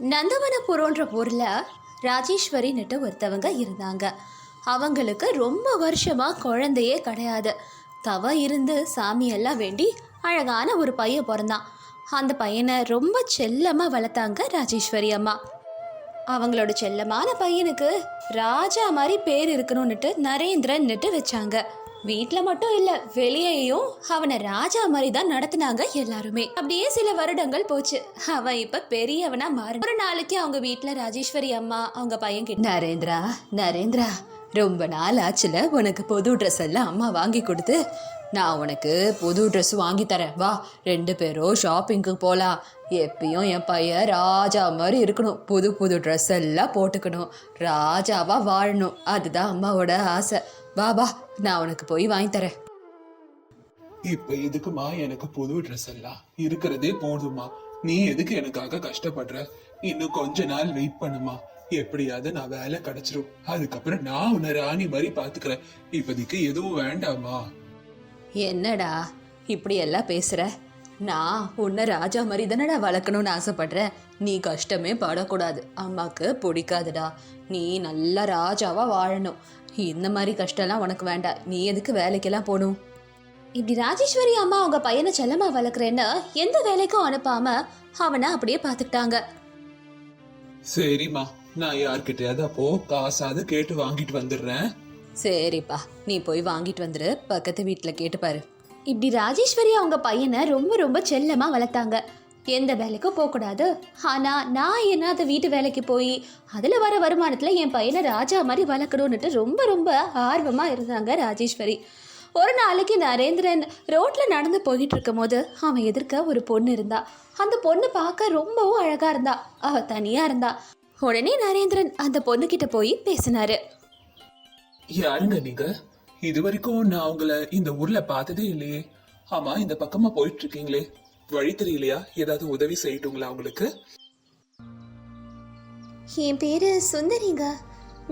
நந்தவனபுரம்ன்ற ஊரில் ராஜேஸ்வரின்னுட்டு ஒருத்தவங்க இருந்தாங்க. அவங்களுக்கு ரொம்ப வருஷமா குழந்தையே கிடையாது. தவ இருந்து சாமியெல்லாம் வேண்டி அழகான ஒரு பையன் பிறந்தான். அந்த பையனை ரொம்ப செல்லமாக வளர்த்தாங்க ராஜேஸ்வரி அம்மா. அவங்களோட செல்லமான பையனுக்கு ராஜா மாதிரி பேர் இருக்கணும்னுட்டு நரேந்திரன்னுட்டு வச்சாங்க. வீட்டில் மட்டும் இல்லை வெளியேயும் அவனை ராஜா மாதிரி தான் நடத்துனாங்க எல்லாருமே. அப்படியே சில வருடங்கள் போச்சு. அவன் இப்போ பெரியவனா மாறி ஒரு நாளைக்கு அவங்க வீட்டில் ராஜேஸ்வரி அம்மா அவங்க பையன் கிட்ட நரேந்திரா நரேந்திரா ரொம்ப நாள் ஆச்சுல உனக்கு புது ட்ரெஸ் எல்லாம் அம்மா வாங்கி கொடுத்து நான் உனக்கு புது ட்ரெஸ் வாங்கி தரேன். வா ரெண்டு பேரும் ஷாப்பிங்க்கு போகலாம் எப்பயும் என் பையன் ராஜா மாதிரி இருக்கணும். புது புது ட்ரெஸ் எல்லாம் போட்டுக்கணும். ராஜாவா வாழணும். அதுதான் அம்மாவோட ஆசை. வா வா நான் உனக்கு போய் வாங்கி தரேன். இப்ப எதுக்குமா எனக்கு புது ட்ரெஸ் எல்லாம்? இருக்கிறதே போதுமா. நீ எதுக்கு எனக்காக கஷ்டப்படுற? இன்னும் கொஞ்ச நாள் வெயிட் பண்ணுமா. எப்படியாவது நான் வேலை கிடைச்சிரும். அதுக்கப்புறம் நான் உன்னை ராணி மாதிரி பாத்துக்கிறேன். இப்போதைக்கு எதுவும் வேண்டாமா? என்னடா இப்படி எல்லாம் பேசுற? நான் உன்னை ராஜா மாதிரி தானடா வளர்க்கணும்னு ஆசைப்படுறேன். நீ கஷ்டமே படக்கூடாது. அம்மாக்கு பிடிக்காதுடா. நீ நல்லா ராஜாவா வாழணும். இந்த மாதிரி கஷ்டம்லாம் உனக்கு வேண்டாம். நீ எதுக்கு வேலைக்கெல்லாம் போகணும்? இப்படி ராஜேஸ்வரி அம்மா அவங்க பையனை செல்லமா வளர்க்குறேன்னு எந்த வேலைக்கும் அனுப்பாம அவனை அப்படியே பார்த்துக்கிட்டாங்க. சரிம்மா. நான் யார்கிட்டயாவது அப்போ காசாவது கேட்டு வாங்கிட்டு வந்துடுறேன். சரிப்பா. நீ போய் வாங்கிட்டு வந்துரு. பக்கத்து வீட்டில் கேட்டு பாரு இப்படி ராஜேஸ்வரி அவங்க பையனை ரொம்ப ரொம்ப செல்லமாக வளர்த்தாங்க. எந்த வேலைக்கும் போகக்கூடாது. ஆனால் நான் என்னது வீட்டு வேலைக்கு போய் அதில் வர வருமானத்தில் என் பையனை ராஜா மாதிரி வளர்க்கணுன்னுட்டு ரொம்ப ரொம்ப ஆர்வமாக இருந்தாங்க ராஜேஸ்வரி. ஒரு நாளைக்கு நரேந்திரன் ரோட்டில் நடந்து போயிட்டு இருக்கும்போது அவன் எதிர்க்க ஒரு பொண்ணு இருந்தா. அந்த பொண்ணு பார்க்க ரொம்பவும் அழகாக இருந்தா. அவ தனியாக இருந்தா. உடனே நரேந்திரன் அந்த பொண்ணுக்கிட்ட போய் பேசினாரு. யாருங்க நீங்க. இது வரைக்கும் நான் உங்களை இந்த ஊர்ல பார்த்ததே இல்லையே. ஆமா இந்த பக்கமா போயிட்டு இருக்கீங்களே வழி தெரியலையா? ஏதாவது உதவி செய்யட்டுங்களா உங்களுக்கு? என் பேரு சுந்தரிங்க.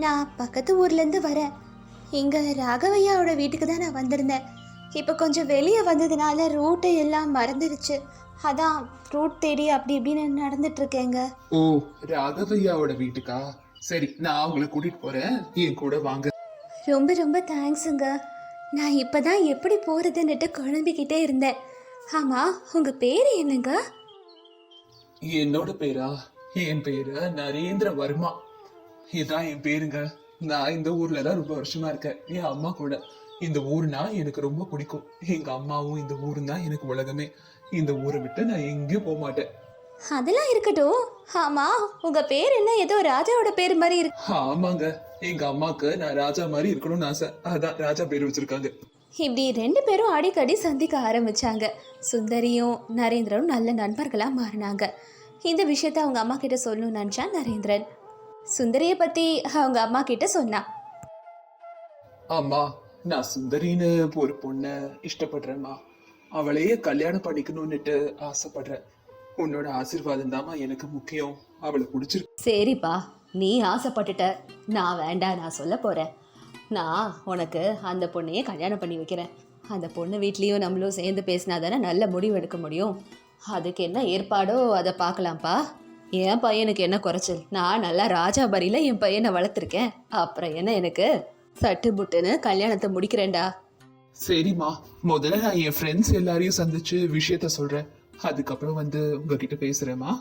நான் பக்கத்து ஊர்லேருந்து வரேன். இங்கே ராகவையாவோட வீட்டுக்கு தான் நான் வந்திருந்தேன். இப்போ கொஞ்சம் வெளியே வந்ததுனால ரூட்டு எல்லாம் மறந்துடுச்சு அதான் ரூட் தேடி அப்படி இப்படின்னு நடந்துட்டு இருக்கேங்க ஓ ராகவையாவோட வீட்டுக்கா? சரி நான் உங்களை கூட்டிட்டு போறேன். என் கூட வாங்க. ரொம்ப ரொம்ப தேங்க்ஸுங்க நான் இப்போ தான் எப்படி போகிறதுன்னுட்டு குழம்பிக்கிட்டே இருந்தேன். ஆமாம் உங்கள் பேர் என்னங்க? என்னோட பேரா? என் பேரு நரேந்திர வர்மா இதான் என் பேருங்க. நான் இந்த ஊர்ல தான் ரொம்ப வருஷமா இருக்கேன். என் அம்மா கூட. இந்த ஊர்னா எனக்கு ரொம்ப பிடிக்கும். எங்க அம்மாவும் இந்த ஊரும் தான் எனக்கு உலகமே. இந்த ஊரை விட்டு நான் எங்கேயும் போக மாட்டேன். அதெல்லாம் இருக்கட்டும். ஆமாம் உங்கள் பேர் என்ன? ஏதோ ராஜாவோட பேர் மாதிரி இருக்கு. ஆமாங்க. எங்க அம்மாக்கு நான் ராஜா மாதிரி இருக்கணும்னு ஆசை. அதான் ராஜா பேர் வச்சிருக்காங்க. இப்படி ரெண்டு பேரும் அடிக்கடி சந்திக்க ஆரம்பிச்சாங்க. சுந்தரியும் நரேந்திரனும் நல்ல நண்பர்களாக மாறினாங்க. இந்த விஷயத்த அவங்க அம்மா கிட்ட சொல்லணும்னு நினச்சா நரேந்திரன். சுந்தரியை பற்றி அவங்க அம்மா கிட்ட சொன்னான் அம்மா நான் சுந்தரின்னு ஒரு பொண்ண இஷ்டப்படுறேம்மா. அவளையே கல்யாணம் பண்ணிக்கணும்னுட்டு ஆசைப்படுறேன். உன்னோட ஆசீர்வாதம் தாம்மா எனக்கு முக்கியம். அவளை பிடிச்சிருக்கு. சரிப்பா நீ ஆசைப்பட்டுட்ட. நான் வேண்டாம் நான் சொல்ல போகிறேன் நான் உனக்கு அந்த பொண்ணையே கல்யாணம் பண்ணி வைக்கிறேன். அந்த பொண்ணு வீட்லேயும் நம்மளும் சேர்ந்து பேசினா தானே நல்ல முடிவு எடுக்க முடியும். அதுக்கு என்ன ஏற்பாடோ அதை பார்க்கலாம்ப்பா. என் பையனுக்கு என்ன குறைச்சல்? நான் நல்லா ராஜாபரியில் என் பையனை வளர்த்துருக்கேன். அப்புறம் என்ன எனக்கு? சட்டு புட்டுன்னு கல்யாணத்தை முடிக்கிறேன்டா. சரிம்மா. முதல்ல நான் என் ஃப்ரெண்ட்ஸ் எல்லாரையும் சந்திச்சு விஷயத்த சொல்றேன். அதுக்கப்புறம் வந்து உங்ககிட்ட பேசுறேம்மா.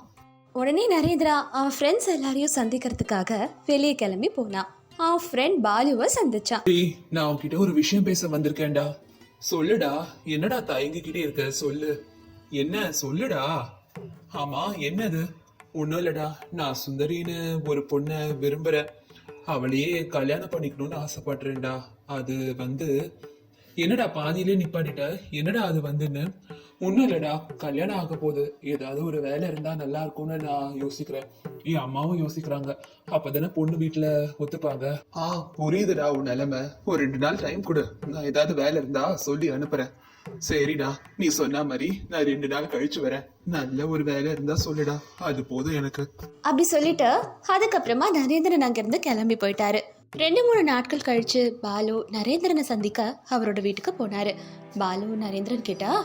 உடனே நரேந்திரா அவன் ஃப்ரெண்ட்ஸ் எல்லாரையும் சந்திக்கிறதுக்காக வெளியே கிளம்பி போனான். அவன் ஃப்ரெண்ட் பாலுவை சந்திச்சான். டேய் நான் உன்கிட்ட ஒரு விஷயம் பேச வந்திருக்கேன்டா. சொல்லுடா என்னடா தயங்கிக்கிட்டே இருக்க? சொல்லு. என்ன? சொல்லுடா. ஆமா என்னது? ஒன்றும் இல்லடா. நான் சுந்தரின்னு ஒரு பொண்ணை விரும்புறேன். அவளையே கல்யாணம் பண்ணிக்கணும்னு ஆசைப்படுறேன்டா. அது வந்து என்னடா பாதியிலே நிப்பாட்டிட்ட? என்னடா அது வந்துன்னு? ஒண்ணும் இல்லடா கல்யாணம் ஆக போகுது. ஏதாவது ஒரு வேலை இருந்தா நல்லா இருக்கும்னு நான் யோசிக்கிறேன். என் அம்மாவும் யோசிக்கிறாங்க. அப்பதானே பொண்ணு வீட்டுல ஒத்துப்பாங்க. ஆ புரியுதுடா உன் நிலைமை. ஒரு ரெண்டு நாள் டைம் கொடு. நான் ஏதாவது வேலை இருந்தா சொல்லி அனுப்புறேன். சரிடா நீ சொன்ன மாதிரி நான் ரெண்டு நாள் கழிச்சு வரேன். நல்ல ஒரு வேலை இருந்தா சொல்லுடா. அது போதும் எனக்கு. அப்படி சொல்லிட்டு அதுக்கப்புறமா நரேந்திரன் அங்கிருந்து கிளம்பி போயிட்டாரு. ரெண்டு மூணு நாட்கள் கழிச்சு பாலு நரேந்திரனை சந்திக்க அவரோட வீட்டுக்கு போனாரு. பாலு நரேந்திரன் கேட்டா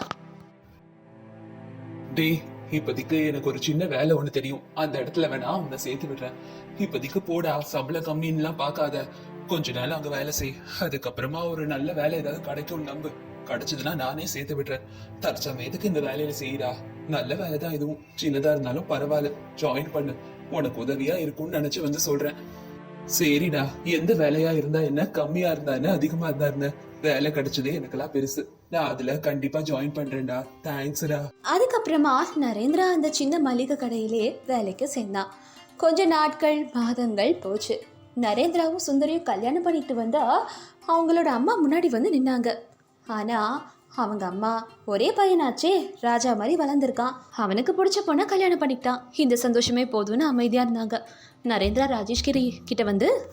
டேய் இப்போதைக்கு எனக்கு ஒரு சின்ன வேலை ஒன்று தெரியும். அந்த இடத்துல வேணா உன்னை சேர்த்து விடுறேன். இப்போதைக்கு போடா சம்பள கம்மின்னுலாம் பார்க்காத. கொஞ்ச நாள் அங்கே வேலை செய். அதுக்கப்புறமா ஒரு நல்ல வேலை ஏதாவது கிடைக்கும் நம்பு. கிடைச்சதுன்னா நானே சேர்த்து விடுறேன். தற்சமயத்துக்கு இந்த வேலையில செய்யடா நல்ல வேலை தான் இதுவும். சின்னதா இருந்தாலும் பரவாயில்ல. ஜாயின் பண்ணு. உனக்கு உதவியா இருக்கும்னு நினைச்சு வந்து சொல்றேன். சரிடா. எந்த வேலையா இருந்தா என்ன? கம்மியா இருந்தா என்ன? அதிகமா இருந்தா என்ன? வேலை கிடைச்சதே எனக்கெல்லாம் பெருசு. நான் அதுல கண்டிப்பா ஜாயின் பண்றேன்டா. தேங்க்ஸ்டா அதுக்கப்புறமா நரேந்திரா அந்த சின்ன மளிகை கடையிலே வேலைக்கு சேர்ந்தான் கொஞ்ச நாட்கள் மாதங்கள் போச்சு. நரேந்திராவும் சுந்தரியும் கல்யாணம் பண்ணிட்டு வந்தா அவங்களோட அம்மா முன்னாடி வந்து நின்னாங்க. ஆனா அவங்க அம்மா ஒரே பையனாச்சே ராஜா மாதிரி வளர்ந்துருக்கான். அவனுக்கு பிடிச்ச பொண்ணை கல்யாணம் பண்ணிக்கிட்டான். இந்த சந்தோஷமே போதும்னு அமைதியா இருந்தாங்க. நரேந்திரா ராஜேஷ்கிரி கிட்ட வந்து?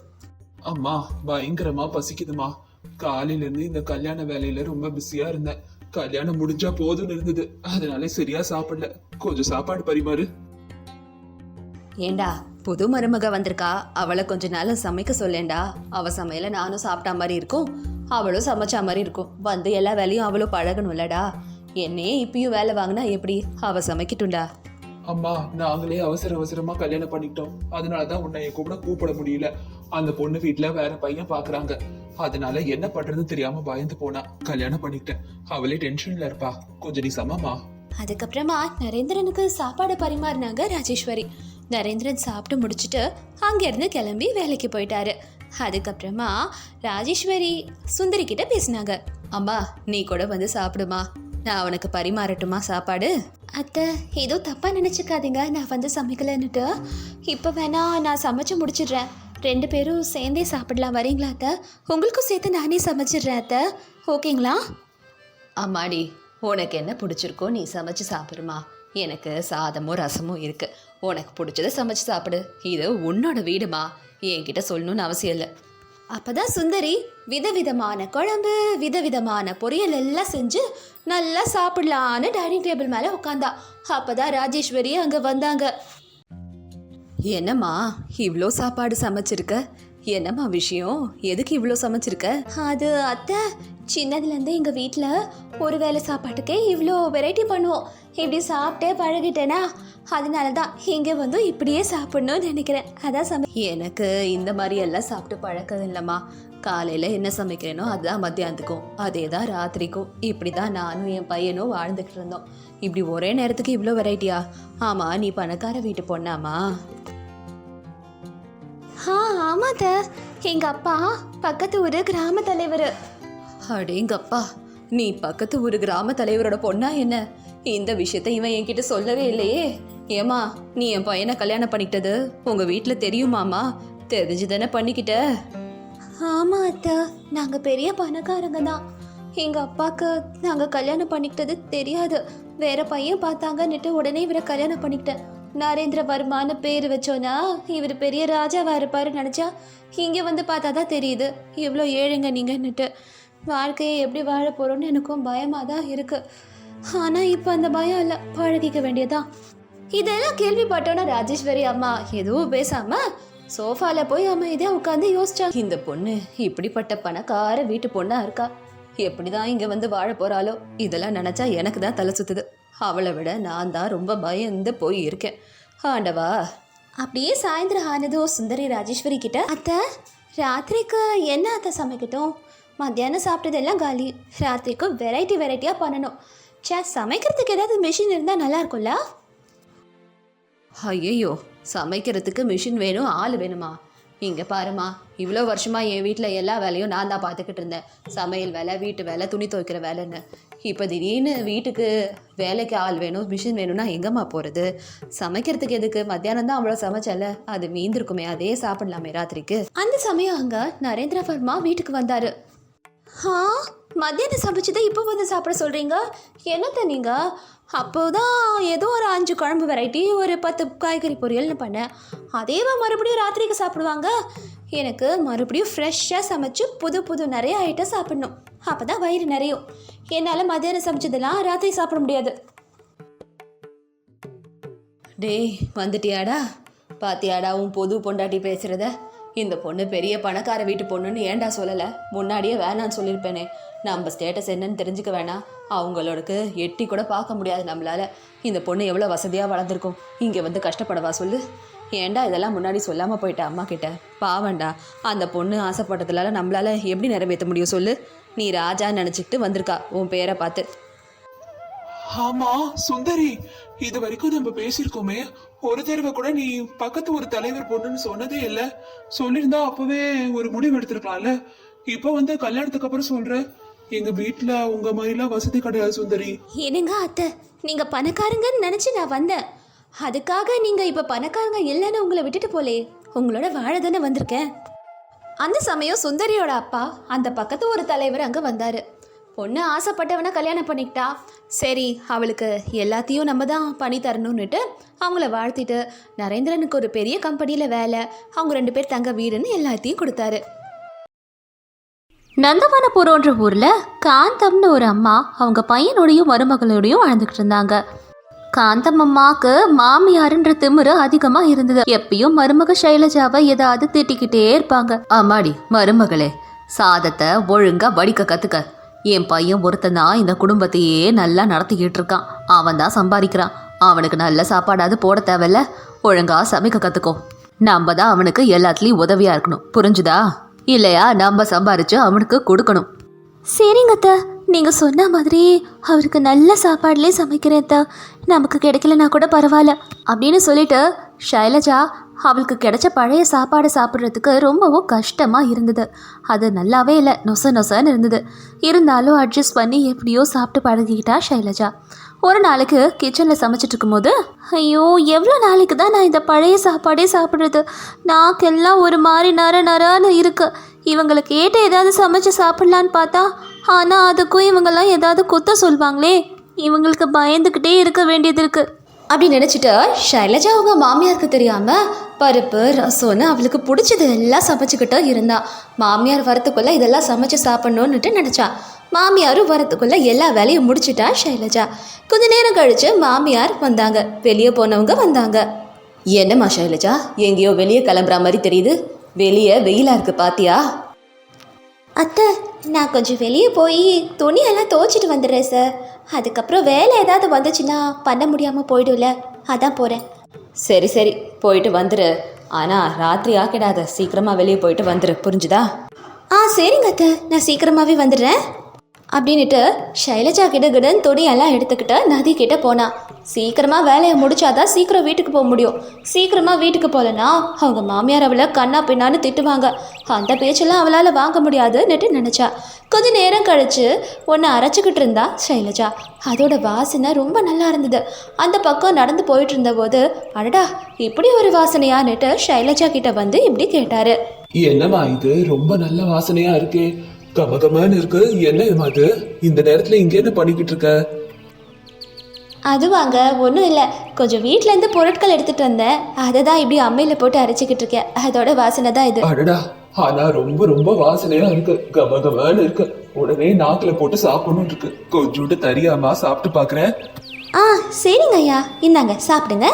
அம்மா பயங்கரமா பசிக்குதுமா காலையில இருந்து இந்த கல்யாண வேலையில ரொம்ப பிஸியா இருந்தேன். கல்யாணம் முடிஞ்சா போதும்னு இருந்தது. அதனால சரியா சாப்பிடல. கொஞ்சம் சாப்பாடு பரிமாறு. ஏண்டா புது மருமக வந்திருக்கா. அவளை கொஞ்ச நாள் சமைக்க சொல்லேண்டா. அவ சமையல நானும் சாப்பிட்டா மாதிரி இருக்கும். அவளும் சமைச்சா மாதிரி இருக்கும். வந்து எல்லா வேலையும் அவளும் பழகணும்லடா. என்னையே இப்பயும் வேலை வாங்கினா எப்படி? அவ சமைக்கட்டும்டா. அம்மா நாங்களே அவசர அவசரமா கல்யாணம் பண்ணிக்கிட்டோம். அதனாலதான் உன்னை என் கூட கூப்பிட முடியல. அந்த பொண்ணு வீட்டுல வேற பையன் பாக்குறாங்க. அதனால என்ன பண்றதுன்னு தெரியாம பயந்து போனா. கல்யாணம் பண்ணிக்கிட்டேன். அவளே டென்ஷன்ல இருப்பா. கொஞ்சம் நீ சமமா? அதுக்கப்புறமா நரேந்திரனுக்கு சாப்பாடு பரிமாறினாங்க ராஜேஸ்வரி. நரேந்திரன் சாப்பிட்டு முடிச்சுட்டு அங்கேருந்து கிளம்பி வேலைக்கு போயிட்டாரு. அதுக்கப்புறமா ராஜேஸ்வரி சுந்தரி கிட்ட பேசினாங்க. அம்மா நீ கூட வந்து சாப்பிடுமா? நான் அவனுக்கு பரிமாறட்டுமா சாப்பாடு? அத்தை ஏதோ தப்பா நினைச்சுக்காதீங்க. நான் வந்து சமைக்கலன்னுட்டு. இப்போ வேணா நான் சமைச்சு முடிச்சிடுறேன். ரெண்டு பேரும் சேர்ந்தே சாப்பிடலாம். வரீங்களா அத்தை? உங்களுக்கும் சேர்த்து நானே சமைச்சிடுறேன் அத்தை. ஓகேங்களா? அம்மாடி உனக்கு என்ன பிடிச்சிருக்கோ நீ சமைச்சு சாப்பிடுமா. எனக்கு சாதமும் ரசமும் இருக்கு. உனக்கு பிடிச்சத சமைச்சு சாப்பிடு. இது உன்னோட வீடுமா. என்கிட்ட சொல்லணும்னு அவசியம் இல்லை. அப்பதான் சுந்தரி விதவிதமான குழம்பு விதவிதமான பொரியல் எல்லாம் செஞ்சு நல்லா சாப்பிடலான்னு டைனிங் டேபிள் மேலே உட்காந்தா அப்பதான் ராஜேஸ்வரி அங்கே வந்தாங்க. என்னம்மா இவ்வளோ சாப்பாடு சமைச்சிருக்க? என்னம்மா விஷயம்? எதுக்கு இவ்வளோ சமைச்சிருக்க? அது அத்தை சின்னதுலேருந்து எங்கள் வீட்டில் ஒரு வேளை சாப்பாட்டுக்கே இவ்வளோ வெரைட்டி பண்ணுவோம். இப்படி சாப்பிட்டே பழகிட்டேனா? அதனால தான் இங்கே வந்து இப்படியே சாப்பிடணும்னு நினைக்கிறேன். அதான் சமை எனக்கு இந்த மாதிரி எல்லாம் சாப்பிட்டு பழக்கம் இல்லைம்மா. காலையில் என்ன சமைக்கிறேனோ அதுதான் மத்தியானத்துக்கும். அதே தான் ராத்திரிக்கும். இப்படி தான் நானும் என் பையனும் வாழ்ந்துக்கிட்டு இருந்தோம். இப்படி ஒரே நேரத்துக்கு இவ்வளோ வெரைட்டியா ஆமாம் நீ பணக்கார வீட்டு பொண்ணாமா ஆ ஆமாத்த. எங்க அப்பா பக்கத்து ஊரு கிராம தலைவர். அடேங்கப்பா நீ பக்கத்து ஊரு கிராம தலைவரோட பொண்ணா என்ன? இந்த விஷயத்த இவன் என்கிட்ட சொல்லவே இல்லையே. ஏமா நீ என் பையனை கல்யாணம் பண்ணிக்கிட்டது உங்க வீட்டில் தெரியுமாமா தெரிஞ்சு தானே பண்ணிக்கிட்ட. ஆமா அத்தா நாங்க பெரிய பணக்காரங்க தான். எங்க அப்பாக்கு நாங்க கல்யாணம் பண்ணிக்கிட்டது தெரியாது. வேற பையன் பார்த்தாங்கன்னுட்டு உடனே இவரை கல்யாணம் பண்ணிக்கிட்டேன். நரேந்திரவர்மான்னு பேர் வச்சோன்னா இவர் பெரிய ராஜாவாக இருப்பார் நினச்சா இங்கே வந்து பார்த்தா தான் தெரியுது. இவ்வளோ ஏழைங்க நீங்கன்னுட்டு. வாழ்க்கையை எப்படி வாழ போகிறோன்னு எனக்கும் பயமாக தான் இருக்குது ஆனால் இப்போ அந்த பயம் இல்லை. பழகிக்க வேண்டியதான் இதெல்லாம் கேள்விப்பட்டோன்னா ராஜேஸ்வரி அம்மா எதுவும் பேசாமல் சோஃபாவில் போய் அமைதியாக உட்காந்து யோசிச்சா இந்த பொண்ணு இப்படிப்பட்ட பணக்கார வீட்டு பொண்ணாக இருக்கா? எப்படி தான் இங்கே வந்து வாழ போறாளோ? இதெல்லாம் நினச்சா எனக்கு தான் தலை சுற்றுது அவளை விட நான் தான் ரொம்ப பயந்து போய் இருக்கேன் ஆண்டவா. அப்படியே சாயந்தரம் ஆனதோ சுந்தரி ராஜேஸ்வரி கிட்ட அத்தை ராத்திரிக்கு என்ன அத்தை சமைக்கட்டும்? மத்தியானம் சாப்பிட்டதெல்லாம் காலி. ராத்திரிக்கு வெரைட்டி வெரைட்டியாக பண்ணணும். சே சமைக்கிறதுக்கு ஏதாவது மிஷின் இருந்தால் நல்லா இருக்கும்ல? ஐயோ சமைக்கிறதுக்கு மிஷின் வேணும் ஆள் வேணுமா? இங்கே பாருமா இவ்வளோ வருஷமாக என் வீட்டில் எல்லா வேலையும் நான் தான் பார்த்துக்கிட்டு இருந்தேன். சமையல் வேலை வீட்டு வேலை துணி துவைக்கிற வேலைன்னு. இப்போ திடீர்னு வீட்டுக்கு வேலைக்கு ஆள் வேணும் மிஷின் வேணும்னா எங்கம்மா போகிறது சமைக்கிறதுக்கு எதுக்கு? மத்தியானம் தான் அவ்வளோ சமைச்சல அது மீந்திருக்குமே அதே சாப்பிடலாமே ராத்திரிக்கு. அந்த சமயம் அங்கே நரேந்திர வர்மா வீட்டுக்கு வந்தார். ஆ? மத்தியானம் சமைச்சதை இப்போ வந்து சாப்பிட சொல்கிறீங்க என்னத்த நீங்கள் அப்போதான் ஏதோ ஒரு அஞ்சு குழம்பு வெரைட்டி ஒரு பத்து காய்கறி பொரியல்னு பண்ணேன். அதேவா மறுபடியும் ராத்திரிக்கு சாப்பிடுவாங்க? எனக்கு மறுபடியும் ஃப்ரெஷ்ஷாக சமைச்சு புது புது நிறைய ஐட்டம் சாப்பிடணும். அப்போ தான் வயிறு நிறையும். என்னால் மத்தியானம் சமைச்சதெல்லாம் ராத்திரி சாப்பிட முடியாது. டேய் வந்துட்டியாடா? பாத்தியாடா உன் புது பொண்டாட்டி பேசுகிறத இந்த பொண்ணு பெரிய பணக்கார வீட்டு பொண்ணுன்னு ஏன்டா சொல்லலை? முன்னாடியே வேணான்னு சொல்லியிருப்பேனே நம்ம ஸ்டேட்டஸ் என்னன்னு தெரிஞ்சுக்க வேணாம். அவங்களோடக்கு எட்டி கூட பார்க்க முடியாது நம்மளால். இந்த பொண்ணு எவ்வளோ வசதியாக வளர்ந்துருக்கும்? இங்கே வந்து கஷ்டப்படவா சொல்லு? ஏன்டா இதெல்லாம் முன்னாடி சொல்லாமல் போயிட்ட அம்மா கிட்ட? பாவண்டா அந்த பொண்ணு ஆசைப்பட்டதுனால நம்மளால் எப்படி நிறைவேற்ற முடியும் சொல்லு? நீ ராஜான்னு நினச்சிக்கிட்டு வந்திருக்கா. உன் பேரை பார்த்து. ஆமா சுந்தரி. இது வரைக்கும் நம்ம பேசியிருக்கோமே. ஒரு தடவை கூட நீ பக்கத்து ஒரு தலைவர் பொண்ணுன்னு சொன்னதே இல்ல. சொல்லியிருந்தா அப்பவே ஒரு முடிவு எடுத்திருக்கலாம்ல. இப்ப வந்து கல்யாணத்துக்கு அப்புறம் சொல்ற. எங்க வீட்ல உங்க மாதிரிலாம் வசதி கிடையாது சுந்தரி. என்னங்க அத்தை? நீங்கள் பணக்காரங்கன்னு நினச்சி நான் வந்தேன். அதுக்காக நீங்கள் இப்போ பணக்காரங்க இல்லைன்னு உங்களை விட்டுட்டு போலே. உங்களோட வாழ தானே வந்திருக்கேன். அந்த சமயம் சுந்தரியோட அப்பா அந்த பக்கத்து ஒரு தலைவர் அங்கே வந்தார். பொண்ணு ஆசைப்பட்டவனை கல்யாணம் பண்ணிக்கிட்டா. சரி அவளுக்கு எல்லாத்தையும் நம்ம தான் பண்ணி தரணும்னுட்டு அவங்கள வாழ்த்திட்டு நரேந்திரனுக்கு ஒரு பெரிய கம்பெனியில் வேலை அவங்க ரெண்டு பேர் தங்க வீடுன்னு எல்லாத்தையும் கொடுத்தாரு. நந்தவனபுரம்ன்ற ஊரில் காந்தம்னு ஒரு அம்மா அவங்க பையனோடையும் மருமகளோடையும் வாழ்ந்துக்கிட்டு இருந்தாங்க. காந்தம் அம்மாவுக்கு மாமியாருன்ற திமிரு அதிகமாக இருந்தது. எப்பயும் மருமக சைலஜாவை ஏதாவது திட்டிக்கிட்டே இருப்பாங்க. ஆமாடி மருமகளே சாதத்தை ஒழுங்கா வடிக்க கத்துக்க. என் பையன் ஒருத்தன் தான் இந்த குடும்பத்தையே நல்லா நடத்திக்கிட்டு இருக்கான். அவன் தான் சம்பாதிக்கிறான். அவனுக்கு நல்ல சாப்பாடாவது போட தேவையில்ல. ஒழுங்கா சமைக்க கற்றுக்கோ நம்ம தான் அவனுக்கு எல்லாத்துலேயும் உதவியாக இருக்கணும். புரிஞ்சுதா? இல்லையா? நம்ம சம்பாரிச்சு அவனுக்கு கொடுக்கணும். சரிங்க அத்தா. நீங்கள் சொன்ன மாதிரி அவருக்கு நல்ல சாப்பாடுலேயே சமைக்கிறேன் தான் நமக்கு கிடைக்கலனா கூட பரவாயில்ல. அப்படின்னு சொல்லிட்டு ஷைலஜா அவளுக்கு கிடைச்ச பழைய சாப்பாடை சாப்பிட்றதுக்கு ரொம்பவும் கஷ்டமாக இருந்தது. அது நல்லாவே இல்லை. நொச நொசன்னு இருந்தது. இருந்தாலும் அட்ஜஸ்ட் பண்ணி எப்படியோ சாப்பிட்டு பழகிக்கிட்டா ஷைலஜா. ஒரு நாளைக்கு கிச்சனில் சமைச்சிட்டு இருக்கும்போது ஐயோ எவ்வளோ நாளைக்கு தான் நான் இந்த பழைய சாப்பாடே சாப்பிட்றது? நாக்கெல்லாம் ஒரு மாதிரி நர நரான்னு இருக்கு. இவங்களை கேட்டு ஏதாவது சமைச்சு சாப்பிட்லான்னு பார்த்தா ஆனால் அதுக்கும் இவங்கெல்லாம் ஏதாவது குத்த சொல்வாங்களே. இவங்களுக்கு பயந்துக்கிட்டே இருக்க வேண்டியது இருக்கு. அப்படி நினச்சிட்டு ஷைலஜா அவங்க மாமியாருக்கு தெரியாமல் பருப்பு ரசம்னு அவளுக்கு பிடிச்சது எல்லாம் சமைச்சுக்கிட்டு இருந்தா. மாமியார் வரத்துக்குள்ளே இதெல்லாம் சமைச்சு சாப்பிட்ணுன்னுட்டு நினச்சா. மாமியாரும் வரத்துக்குள்ளே எல்லா வேலையும் முடிச்சிட்டா ஷைலஜா. கொஞ்ச நேரம் கழிச்சு மாமியார் வந்தாங்க. வெளியே போனவங்க வந்தாங்க. என்னம்மா ஷைலஜா எங்கேயோ வெளியே கிளம்புற மாதிரி தெரியுது. வெளியே வெயிலாக இருக்கு பாத்தியா? அத்தை நான் கொஞ்சம் வெளியே போய் துணியெல்லாம் துவைச்சிட்டு வந்துடுறேன் சார் அதுக்கப்புறம் வேலை ஏதாவது வந்துச்சுன்னா பண்ண முடியாமல் போயிடும்ல. அதான் போகிறேன் சரி சரி. போயிட்டு வந்துரு. ஆனால் ராத்திரி ஆக்கிடாத. சீக்கிரமாக வெளியே போயிட்டு வந்துரு. புரிஞ்சுதா? ஆ சரிங்க அத்தை. நான் சீக்கிரமாகவே வந்துடுறேன். அப்படின்னுட்டு ஷைலஜா கிட்ட கிடன் துணியெல்லாம் எடுத்துக்கிட்டு நதி கிட்ட போனா. சீக்கிரமா வேலையை முடிச்சாதான் சீக்கிரம் வீட்டுக்கு போக முடியும். சீக்கிரமா வீட்டுக்கு போகலன்னா அவங்க மாமியார் அவளை கண்ணா பின்னான்னு திட்டுவாங்க. அந்த பேச்செல்லாம் அவளால் வாங்க முடியாதுன்னுட்டு நினச்சா. கொஞ்ச நேரம் கழிச்சு ஒன்று அரைச்சிக்கிட்டு இருந்தா ஷைலஜா அதோட வாசனை ரொம்ப நல்லா இருந்தது. அந்த பக்கம் நடந்து போயிட்டு இருந்தபோது அடடா இப்படி ஒரு வாசனையான்னுட்டு ஷைலஜா கிட்ட வந்து இப்படி கேட்டாரு. என்னம்மா இது? ரொம்ப நல்ல வாசனையா இருக்கே. கமகமான்னு இருக்கு. என்ன அது இந்த நேரத்துல இங்க என்ன பண்ணிக்கிட்டு இருக்க? அது வாங்க ஒன்றும் இல்லை. கொஞ்சம் வீட்டிலேருந்து பொருட்கள் எடுத்துகிட்டு வந்தேன். அதை தான் இப்படி அம்மையில் போட்டு அரைச்சிக்கிட்டு இருக்கேன். அதோட வாசனை தான் இது. அடடா ஆனா ரொம்ப ரொம்ப வாசனையா இருக்கு. கமகமான்னு இருக்கு. உடனே நாக்குல போட்டு சாப்பிடணும் இருக்கு. கொஞ்சோண்டு தரியாமா சாப்பிட்டு பாக்குறேன். ஆ சரிங்க ஐயா. இந்தாங்க சாப்பிடுங்க.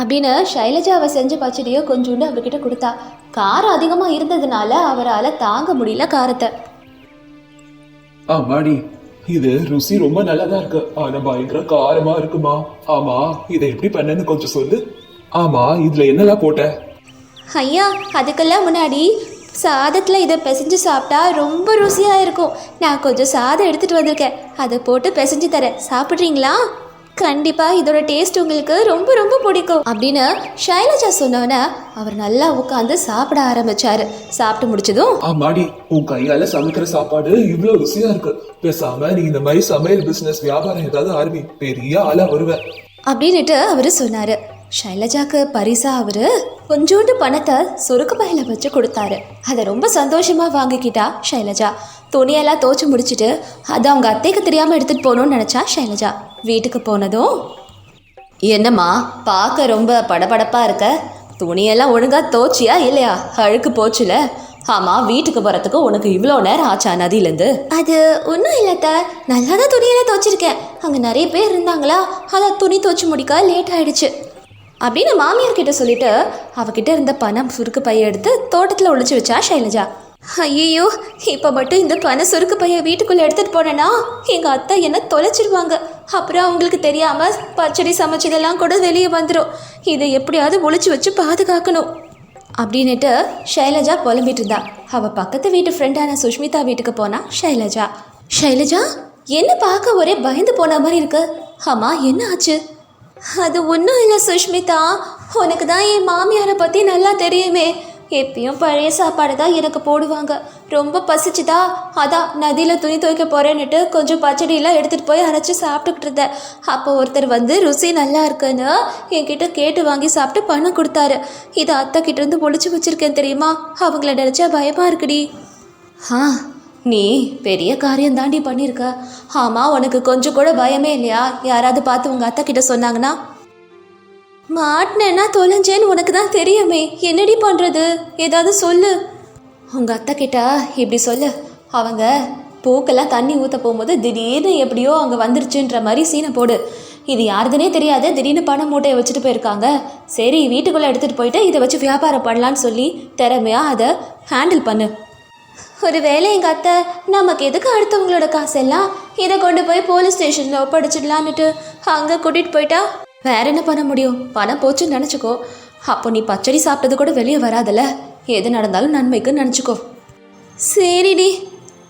அப்படின்னு ஷைலஜாவை செஞ்ச பச்சடியோ கொஞ்சோண்டு அவர்கிட்ட கொடுத்தா. காரம் அதிகமாக இருந்ததுனால அவரால் தாங்க முடியல காரத்தை. ஆமாடி இது ருசி ரொம்ப நல்லதா இருக்கு. ஆனா பயங்கர காரமா இருக்குமா? ஆமா இதை எப்படி பண்ணேன்னு கொஞ்சம் சொல்லு. ஆமா இதுல என்னெல்லாம் போட்ட? ஐயா அதுக்கெல்லாம் முன்னாடி சாதத்தில் இதை பிசைஞ்சு சாப்பிட்டா ரொம்ப ருசியாக இருக்கும். நான் கொஞ்சம் சாதம் எடுத்துகிட்டு வந்திருக்கேன். அதை போட்டு பிசைஞ்சு தரேன். சாப்பிட்றீங்களா? கண்டிப்பாக இதோட டேஸ்ட் உங்களுக்கு ரொம்ப ரொம்ப பிடிக்கும் அப்படின்னு ஷைலஜா சொன்னோன்னே அவர் நல்லா உட்காந்து சாப்பிட ஆரம்பிச்சாரு. சாப்பிட்டு முடிச்சதும் ஆமாடி உன் கையால சமைக்கிற சாப்பாடு இவ்வளவு ருசியா இருக்கு. பேசாம நீ இந்த மாதிரி சமையல் பிசினஸ் வியாபாரம் ஏதாவது ஆரம்பி பெரிய ஆளா வருவ. அப்படின்னுட்டு அவர் சொன்னார். ஷைலஜாக்கு பரிசா அவர் கொஞ்சோண்டு பணத்தை சுருக்கு பையில வச்சு கொடுத்தாரு. அதை ரொம்ப சந்தோஷமா வாங்கிக்கிட்டா ஷைலஜா. துணியெல்லாம் தோச்சு முடிச்சிட்டு அதை அவங்க அத்தைக்கு தெரியாமல் எடுத்துகிட்டு போகணும்னு நினைச்சா ஷைலஜா. வீட்டுக்கு போனதும் என்னம்மா பார்க்க ரொம்ப படபடப்பாக இருக்க. துணியெல்லாம் ஒழுங்காக தோச்சியா இல்லையா? அழுக்கு போச்சுல. ஆமாம் வீட்டுக்கு போகிறதுக்கு உனக்கு இவ்வளோ நேரம் ஆச்சா நதியிலேருந்து? அது ஒன்றும் இல்லைத்த நல்லா தான் துணியெல்லாம் துவைச்சிருக்கேன். அங்கே நிறைய பேர் இருந்தாங்களா? அதான் துணி துவச்சி முடிக்க லேட் ஆயிடுச்சு. அப்படின்னு மாமியார் கிட்ட சொல்லிட்டு அவகிட்ட இருந்த பணம் சுருக்கு பைய எடுத்து தோட்டத்தில் ஒழிச்சு வச்சா ஷைலஜா. ஐயோ இப்போ மட்டும் இந்த பண சுருக்கு பைய வீட்டுக்குள்ளே எடுத்துகிட்டு போனேன்னா எங்கள் அத்தை என்ன தொலைச்சிருவாங்க. அப்புறம் அவங்களுக்கு தெரியாமல் பச்சடி சமைச்சதெல்லாம் கூட வெளியே வந்துடும் இதை எப்படியாவது ஒழிச்சு வச்சு பாதுகாக்கணும். அப்படின்னுட்டு ஷைலஜா புலம்பிட்டு இருந்தா. அவள் பக்கத்து வீட்டு ஃப்ரெண்டான சுஷ்மிதா வீட்டுக்கு போனா ஷைலஜா. ஷைலஜா என்ன பார்க்க ஒரே பயந்து போன மாதிரி இருக்கு? ஆமா என்ன ஆச்சு? அது ஒன்றும் இல்லை சுஷ்மிதா. உனக்கு தான் என் மாமியாரை பற்றி நல்லா தெரியுமே. எப்பயும் பழைய சாப்பாடு தான் எனக்கு போடுவாங்க. ரொம்ப பசிச்சுதா? அதான் நதியில் துணி துவைக்க போகிறேன்னுட்டு கொஞ்சம் பச்சடியெல்லாம் எடுத்துகிட்டு போய் அரைச்சி சாப்பிட்டுக்கிட்டு இருந்தேன். அப்போ ஒருத்தர் வந்து ருசி நல்லா இருக்குன்னு என்கிட்ட கேட்டு வாங்கி சாப்பிட்டு பணம் கொடுத்தாரு. இதை அத்தை கிட்டேருந்து ஒழிச்சு வச்சுருக்கேன் வச்சிருக்கேன் தெரியுமா? அவங்கள நினச்சா பயமாக இருக்குடி. ஆ நீ பெரிய காரியம் தாண்டி பண்ணியிருக்க ஆமாம் உனக்கு கொஞ்சம் கூட பயமே இல்லையா? யாராவது பார்த்து உங்கள் அத்தை கிட்ட சொன்னாங்கன்னா? மாட்டினேன்னா தொலைஞ்சேன்னு உனக்கு தான் தெரியுமே. என்னடி பண்ணுறது ஏதாவது சொல்லு. உங்கள் அத்தை கிட்ட இப்படி சொல்லு. அவங்க பூக்கெல்லாம் தண்ணி ஊற்ற போகும்போது திடீர்னு எப்படியோ அங்கே வந்துருச்சுன்ற மாதிரி சீனை போடு. இது யாருதுனே தெரியாது. திடீர்னு பணம் மூட்டையை வச்சுட்டு போயிருக்காங்க. சரி வீட்டுக்குள்ளே எடுத்துகிட்டு போயிட்டு இதை வச்சு வியாபாரம் பண்ணலான்னு சொல்லி திறமையாக அதை ஹேண்டில் பண்ணு. ஒரு வேளை எங்கள் அத்தை நமக்கு எதுக்கு அடுத்தவங்களோட காசெல்லாம்? இதை கொண்டு போய் போலீஸ் ஸ்டேஷனில் ஒப்படைச்சிடலான்னுட்டு அங்கே கூட்டிகிட்டு போயிட்டா? வேற என்ன பண்ண முடியும்? பணம் போச்சுன்னு நினச்சிக்கோ. அப்போ நீ பச்சடி சாப்பிட்டது கூட வெளியே வராதல்ல? எது நடந்தாலும் நன்மைக்கு நினச்சிக்கோ. சரிடி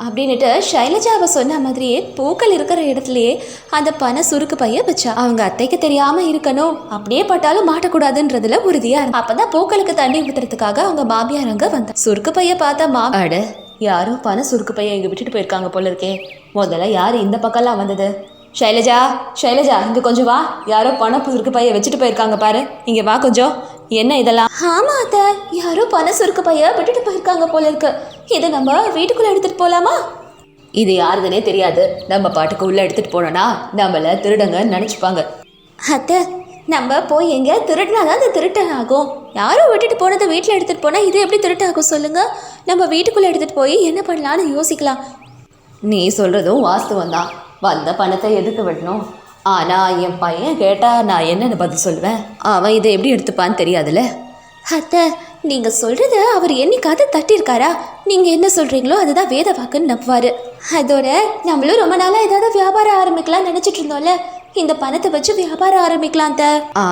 அப்படின்னுட்டு ஷைலஜா அவ சொன்ன மாதிரியே பூக்கள் இருக்கிற இடத்துலையே அந்த பண சுருக்கு பைய வச்சா அவங்க அத்தைக்கு தெரியாம இருக்கணும். அப்படியே பட்டாலும் மாட்டக்கூடாதுன்றதுல உறுதியா அப்போ அப்பதான் பூக்களுக்கு தண்ணி ஊத்துறதுக்காக அவங்க மாமியார் அங்க வந்தா சுருக்கு பைய பார்த்தா மா யாரோ பண சுருக்கு பைய இங்க விட்டுட்டு போயிருக்காங்க போல இருக்கே. முதல்ல யாரு இந்த பக்கம்லாம் வந்தது? ஷைலஜா ஷைலஜா இங்க கொஞ்சம் வா. யாரோ பண சுருக்கு பைய வச்சுட்டு போயிருக்காங்க பாரு. இங்க வா கொஞ்சம். என்ன இதெல்லாம்? ஆமா அத்தை. யாரோ பண சுருக்கு பைய விட்டுட்டு போயிருக்காங்க போல இருக்கு. இதை நம்ம வீட்டுக்குள்ள எடுத்துட்டு போலாமா? இது யாருதுனே தெரியாது. நம்ம பாட்டுக்கு உள்ள எடுத்துட்டு போனோம்னா நம்மள திருடங்கன்னு நினைச்சுப்பாங்க. அத்தை நம்ம போய் எங்க திருடினாதான் அது திருட்டன் ஆகும் யாரும் விட்டுட்டு போனதை வீட்டில் எடுத்துகிட்டு போனால் இது எப்படி திருட்டாகும் சொல்லுங்கள் நம்ம வீட்டுக்குள்ளே எடுத்துகிட்டு போய் என்ன பண்ணலான்னு யோசிக்கலாம். நீ சொல்கிறதும் வாஸ்தவம் தான். வந்த பணத்தை எதுக்கு விடணும்? ஆனால் என் பையன் கேட்டால் நான் என்னன்னு பதில் சொல்லுவேன். அவன் இதை எப்படி எடுத்துப்பான்னு தெரியாதுல்ல? அத்தை நீங்கள் சொல்கிறத அவர் என்னைக்காவது தட்டியிருக்காரா? நீங்கள் என்ன சொல்கிறீங்களோ அதுதான் வேத வாக்குன்னு நம்புவாரு. அதோட நம்மளும் ரொம்ப நாளாக ஏதாவது வியாபாரம் ஆரம்பிக்கலாம் நினச்சிட்டு இருந்தோம்ல. இந்த பணத்தை வச்சு வியாபாரம் ஆரம்பிக்கலாம் த ஆ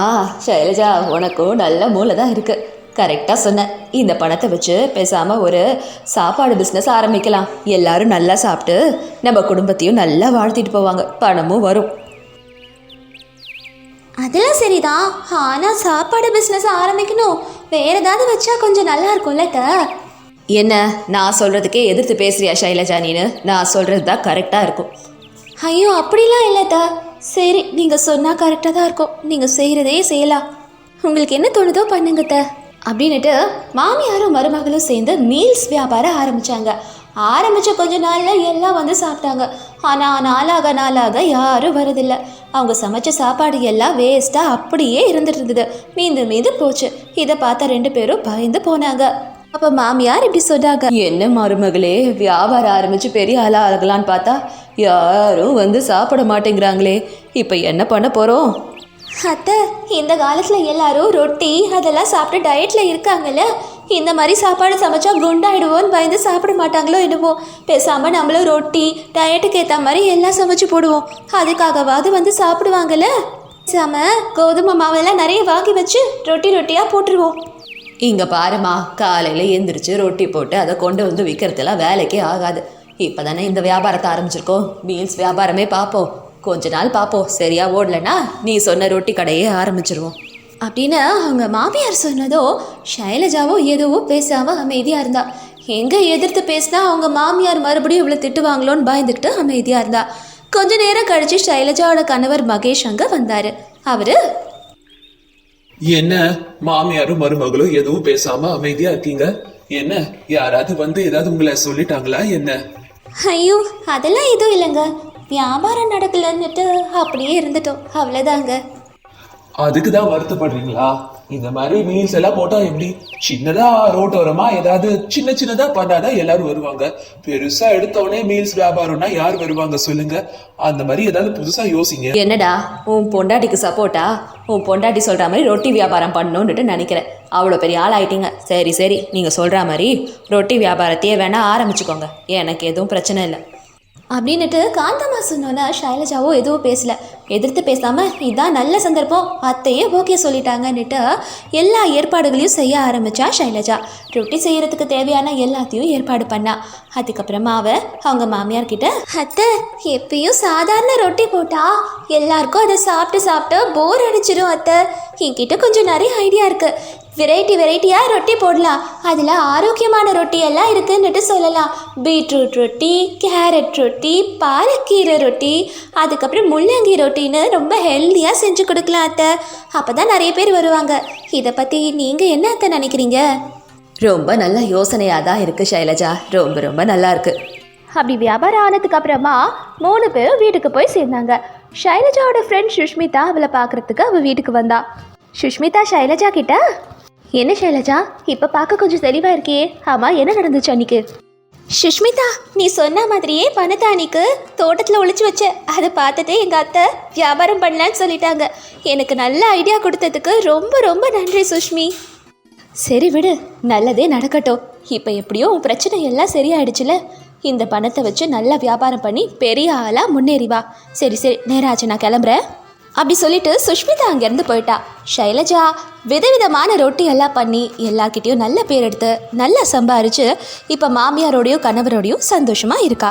சைலஜா உனக்கும் நல்ல மூளை தான் இருக்கு. கரெக்டாக சொன்ன. இந்த பணத்தை வச்சு பேசாம ஒரு சாப்பாடு பிஸ்னஸ் ஆரம்பிக்கலாம். எல்லாரும் நல்லா சாப்பிட்டு நம்ம குடும்பத்தையும் நல்லா வாழ்த்திட்டு போவாங்க. பணமும் வரும். அதெல்லாம் சரிதான். ஆனால் சாப்பாடு பிஸ்னஸ் ஆரம்பிக்கணும். வேற ஏதாவது வச்சா கொஞ்சம் நல்லா இருக்கும்ல த என்ன? நான் சொல்றதுக்கே எதிர்த்து பேசுறியா ஷைலஜா நீனு? நான் சொல்றது தான் கரெக்டாக இருக்கும். ஐயோ அப்படிலாம் இல்லை தா சரி நீங்கள் சொன்னால் கரெக்டாக தான் இருக்கும். நீங்கள் செய்கிறதே செய்யலாம் உங்களுக்கு என்ன தோணுதோ பண்ணுங்க த அப்படின்னுட்டு மாமியாரும் மருமகளும் சேர்ந்து மீல்ஸ் வியாபாரம் ஆரம்பிச்சாங்க. ஆரம்பிச்ச கொஞ்ச நாள்ல எல்லாம் வந்து சாப்பிட்டாங்க. ஆனா நாளாக நாளாக யாரும் வரதில்லை அவங்க சமைச்ச சாப்பாடு எல்லாம் வேஸ்டா அப்படியே இருந்துட்டு இருந்தது. மீந்து மீந்து போச்சு. இதை பார்த்த ரெண்டு பேரும் பயந்து போனாங்க. அப்ப மாமியார் இப்படி சொன்னாங்க என்ன மருமகளே வியாபாரம் ஆரம்பிச்சு பெரிய ஆளா ஆகலான்னு பார்த்தா யாரும் வந்து சாப்பிட மாட்டேங்கிறாங்களே. இப்ப என்ன பண்ண போறோம்? அத்தை இந்த காலத்தில் எல்லாரும் ரொட்டி அதெல்லாம் சாப்பிட்டு டயட்டில் இருக்காங்கல்ல? இந்த மாதிரி சாப்பாடு சமைச்சா குண்டாயிடுவோன்னு பயந்து சாப்பிட மாட்டாங்களோ என்னவோ பேசாமல் நம்மளும் ரொட்டி டயட்டுக்கு ஏற்ற மாதிரி எல்லாம் சமைச்சு போடுவோம். அதுக்காகவாது வந்து சாப்பிடுவாங்கல்ல? பேசாம கோதுமை மாவெல்லாம் நிறைய வாங்கி வச்சு ரொட்டி ரொட்டியாக போட்டுருவோம். இங்கே பாருமா காலையில் எந்திரிச்சு ரொட்டி போட்டு அதை கொண்டு வந்து விற்கிறதுலாம் வேலைக்கே ஆகாது. இப்போ தானே இந்த வியாபாரத்தை ஆரம்பிச்சிருக்கோம். மீல்ஸ் வியாபாரமே பார்ப்போம். கொஞ்ச நாள் பார்ப்போம். சரியா ஓடலன்னா நீ சொன்ன ரொட்டி கடையே ஆரம்பிச்சிருவோம். அப்படின்னு அவங்க மாமியார் சொன்னதோ ஷைலஜாவோ ஏதோவோ பேசாம அமைதியாக இருந்தா. எங்கே எதிர்த்து பேசினா அவங்க மாமியார் மறுபடியும் இவ்வளோ திட்டுவாங்களோன்னு பயந்துக்கிட்டு அமைதியாக இருந்தா. கொஞ்ச நேரம் கழிச்சு ஷைலஜாவோட கணவர் மகேஷ் அங்கே வந்தார். அவர் என்ன? மாமியாரும் மருமகளும் எதுவும் பேசாம அமைதியா இருக்கீங்க? என்ன? யாராவது வந்து ஏதாவது உங்களை சொல்லிட்டாங்களா? என்ன? ஐயோ அதெல்லாம் எதுவும் இல்லைங்க. வியாபாரம் நடக்கலன்னுட்டு அப்படியே இருந்துட்டோம். அவ்வளோதாங்க அதுக்கு தான் வருத்தப்படுறீங்களா? இந்த மாதிரி மீல்ஸ் எல்லாம் போட்டா எப்படி? சின்னதா ரோட்டோரமா ஏதாவது சின்ன சின்னதா பண்ணாதான் எல்லாரும் வருவாங்க. பெருசா எடுத்தோடனே மீல்ஸ் வியாபாரம்னா யார் வருவாங்க சொல்லுங்க. அந்த மாதிரி ஏதாவது புதுசா யோசிங்க. என்னடா உன் பொண்டாட்டிக்கு சப்போர்ட்டா உன் பொண்டாட்டி சொல்கிற மாதிரி ரொட்டி வியாபாரம் பண்ணணும்னுட்டு நினைக்கிறேன். அவ்வளோ பெரிய ஆள் ஆயிட்டீங்க. சரி சரி நீங்கள் சொல்ற மாதிரி ரொட்டி வியாபாரத்தையே வேணா ஆரம்பிச்சுக்கோங்க. எனக்கு எதுவும் பிரச்சனை இல்லை. அப்படின்னுட்டு காந்தம்மா சொன்னோன்னா ஷைலஜாவோ எதுவும் பேசல. எதிர்த்து பேசாமல் இதான் நல்ல சந்தர்ப்பம். அத்தையே ஓகே சொல்லிட்டாங்கன்னுட்டு எல்லா ஏற்பாடுகளையும் செய்ய ஆரம்பிச்சா ஷைலஜா. ரொட்டி செய்யறதுக்கு தேவையான எல்லாத்தையும் ஏற்பாடு பண்ணா. அதுக்கப்புறமா அவ அவங்க மாமியார் கிட்ட அத்தை எப்பயும் சாதாரண ரொட்டி போட்டா எல்லாருக்கும் அதை சாப்பிட்டு சாப்பிட்டு போர் அடிச்சிடும் அத்தை. என்கிட்ட கொஞ்சம் நிறைய ஐடியா இருக்கு. வெரைட்டி வெரைட்டியாக ரொட்டி போடலாம். அதில் ஆரோக்கியமான ரொட்டி எல்லாம் இருக்குன்னுட்டு சொல்லலாம். பீட்ரூட் ரொட்டி கேரட் ரொட்டி பாலக்கீரை ரொட்டி அதுக்கப்புறம் முள்ளங்கி ரொட்டின்னு ரொம்ப ஹெல்த்தியாக செஞ்சு கொடுக்கலாம் அத்தை. அப்போ தான் நிறைய பேர் வருவாங்க. இதை பற்றி நீங்கள் என்ன அத்தை நினைக்கிறீங்க? ரொம்ப நல்ல யோசனையாக தான் இருக்குது ஷைலஜா. ரொம்ப ரொம்ப நல்லா இருக்கு. அப்படி வியாபாரம் ஆனதுக்கு அப்புறமா மூணு பேரும் வீட்டுக்கு போய் சேர்ந்தாங்க. ஷைலஜாவோட ஃப்ரெண்ட் சுஷ்மிதா அவளை பார்க்கறதுக்கு அவள் வீட்டுக்கு வந்தா. சுஷ்மிதா ஷைலஜா கிட்ட? என்ன ஷைலஜா இப்போ பார்க்க கொஞ்சம் தெளிவாக இருக்கியே ஆமாம் என்ன நடந்துச்சு அன்னைக்கு? சுஷ்மிதா நீ சொன்ன மாதிரியே பணத்தை அன்னைக்கு தோட்டத்தில் ஒளிச்சு வச்ச. அதை பார்த்துட்டு எங்கள் அத்தை வியாபாரம் பண்ணலான்னு சொல்லிட்டாங்க. எனக்கு நல்ல ஐடியா கொடுத்ததுக்கு ரொம்ப ரொம்ப நன்றி சுஷ்மி. சரி விடு நல்லதே நடக்கட்டும். இப்போ எப்படியோ உன் பிரச்சனை எல்லாம் சரியாயிடுச்சுல. இந்த பணத்தை வச்சு நல்லா வியாபாரம் பண்ணி பெரிய ஆளாக முன்னேறி வா. சரி சரி நேராச்சு நான் கிளம்புறேன். அப்படி சொல்லிட்டு சுஷ்மிதா அங்கேருந்து போயிட்டா. ஷைலஜா விதவிதமான ரொட்டி எல்லாம் பண்ணி எல்லார்கிட்டேயும் நல்ல பேர் எடுத்து நல்லா சம்பாரித்து இப்போ மாமியாரோடையும் கணவரோடையும் சந்தோஷமாக இருக்கா?